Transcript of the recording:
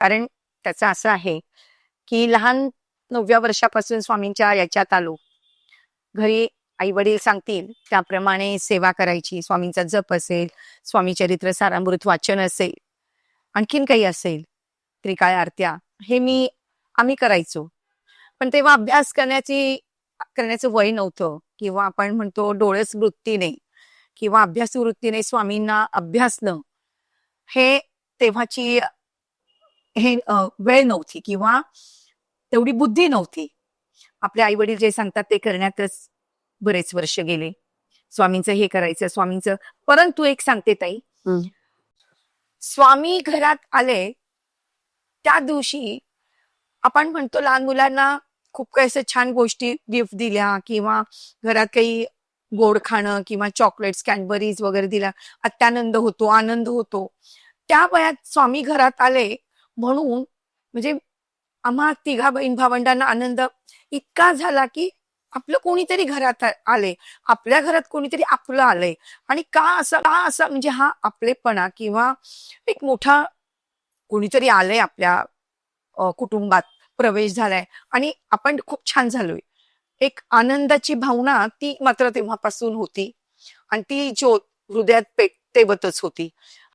कारण त्याचं असं आहे की लहान नवव्या वर्षापासून स्वामींच्या याच्यात आलो. घरी आई वडील सांगतील त्याप्रमाणे सेवा करायची स्वामींचा जप असेल स्वामी चरित्र सारामृत वाचन असेल आणखीन काही असेल त्रिकाळ आरत्या हे मी आम्ही करायचो. पण तेव्हा अभ्यास करण्याची करण्याचं वय नव्हतं किंवा आपण म्हणतो डोळस वृत्तीने किंवा अभ्यास वृत्तीने स्वामींना अभ्यासणं हे तेव्हाची हे वेळ नव्हती किंवा तेवढी बुद्धी नव्हती. आपले आई वडील जे सांगतात ते करण्यातच बरेच वर्ष गेले. स्वामींचं हे करायचं स्वामींचं. परंतु एक सांगते ताई. स्वामी घरात आले त्या दिवशी आपण म्हणतो लहान मुलांना खूप काही असं छान गोष्टी गिफ्ट दिल्या किंवा घरात काही गोड खाणं किंवा चॉकलेट्स कॅडबरीज वगैरे दिल्या. अत्यानंद होतो आनंद होतो. त्या वयात स्वामी घरात आले म्हणून म्हणजे आम्हा तिघा बहीण भावंडांना आनंद इतका झाला की आपलं कोणीतरी घरात आले आपल्या घरात कोणीतरी आपलं आलंय. आणि का असं का असं म्हणजे हा आपलेपणा किंवा एक मोठा कोणीतरी आलंय आपल्या कुटुंबात प्रवेश झालाय. आणि आपण खूप छान झालोय. एक आनंदाची भावना ती मात्र तेव्हापासून होती. आणि ती ज्योत हृदयात पेट तेवतच होती.